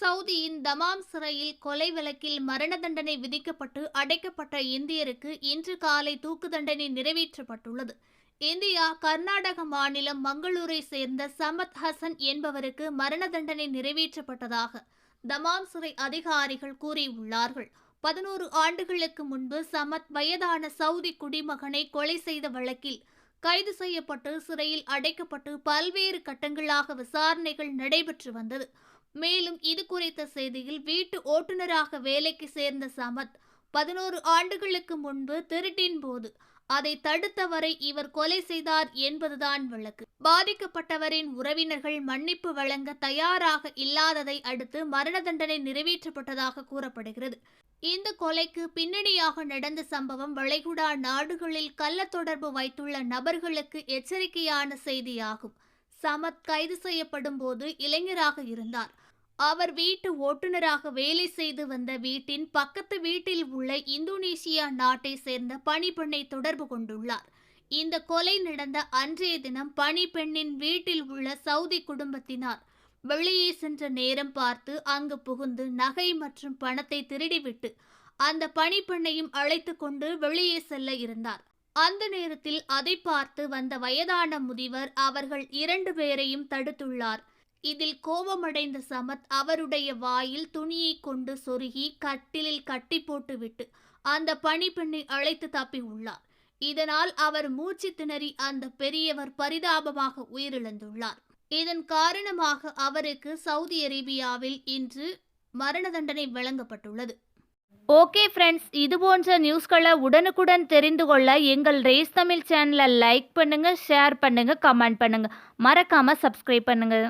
சவுதியின் தமாம் சிறையில் கொலை வழக்கில் மரண தண்டனை விதிக்கப்பட்டு அடைக்கப்பட்ட இந்தியருக்கு இன்று காலை தூக்கு தண்டனை நிறைவேற்றப்பட்டுள்ளது. இந்தியா கர்நாடக மாநிலம் மங்களூரை சேர்ந்த சமத் ஹசன் என்பவருக்கு மரண தண்டனை நிறைவேற்றப்பட்டதாக தமாம் சிறை அதிகாரிகள் கூறியுள்ளார்கள். பதினோரு ஆண்டுகளுக்கு முன்பு சமத் வயதான சவுதி குடிமகனை கொலை செய்த வழக்கில் கைது செய்யப்பட்டு சிறையில் அடைக்கப்பட்டு பல்வேறு கட்டங்களாக விசாரணைகள் நடைபெற்று வந்தது. மேலும் இது குறித்த செய்தியில் வீட்டு ஓட்டுநராக வேலைக்கு சேர்ந்த சமத் பதினோரு ஆண்டுகளுக்கு முன்பு திருட்டின் போது அதை தடுத்தவரை இவர் கொலை செய்தார் என்பதுதான் வழக்கு. பாதிக்கப்பட்டவரின் உறவினர்கள் மன்னிப்பு வழங்க தயாராக இல்லாததை அடுத்து மரண தண்டனை நிறைவேற்றப்பட்டதாக கூறப்படுகிறது. இந்த கொலைக்கு பின்னணியாக நடந்த சம்பவம் வளைகுடா நாடுகளில் கள்ள தொடர்பு வைத்துள்ள நபர்களுக்கு எச்சரிக்கையான செய்தியாகும். சமத் கைது செய்யப்படும் போது இளைஞராக இருந்தார். அவர் வீட்டு ஓட்டுநராக வேலை செய்து வந்த வீட்டின் பக்கத்து வீட்டில் உள்ள இந்தோனேசியா நாட்டை சேர்ந்த பணிப்பெண்ணை தொடர்பு கொண்டுள்ளார். இந்த கொலை நடந்த அன்றைய தினம் பணிப்பெண்ணின் வீட்டில் உள்ள சவுதி குடும்பத்தினார். வெளியே சென்ற நேரம் பார்த்து அங்கு புகுந்து நகை மற்றும் பணத்தை திருடிவிட்டு அந்த பணிப்பெண்ணையும் அழைத்து கொண்டு வெளியே செல்ல இருந்தார். அந்த நேரத்தில் அதை பார்த்து வந்த வயதான முதிவர் அவர்கள் இரண்டு பேரையும் தடுத்துள்ளார். இதில் கோபமடைந்த சமத் அவருடைய வாயில் துணியை கொண்டு சொருகி கட்டிலில் கட்டி போட்டுவிட்டு அந்த பணிப்பெண்ணை அழைத்து தப்பி உள்ளார். இதனால் அவர் மூச்சு திணறி அந்த பெரியவர் பரிதாபமாக உயிரிழந்துள்ளார். இதன் காரணமாக அவருக்கு சவுதி அரேபியாவில் இன்று மரண தண்டனை வழங்கப்பட்டுள்ளது. ஓகே ஃப்ரெண்ட்ஸ் இது போன்ற நியூஸ்களை உடனுக்குடன் தெரிந்து கொள்ள எங்கள் ரேஸ் தமிழ் சேனலை லைக் பண்ணுங்கள் ஷேர் பண்ணுங்கள் கமெண்ட் பண்ணுங்கள் மறக்காமல் சப்ஸ்கிரைப் பண்ணுங்கள்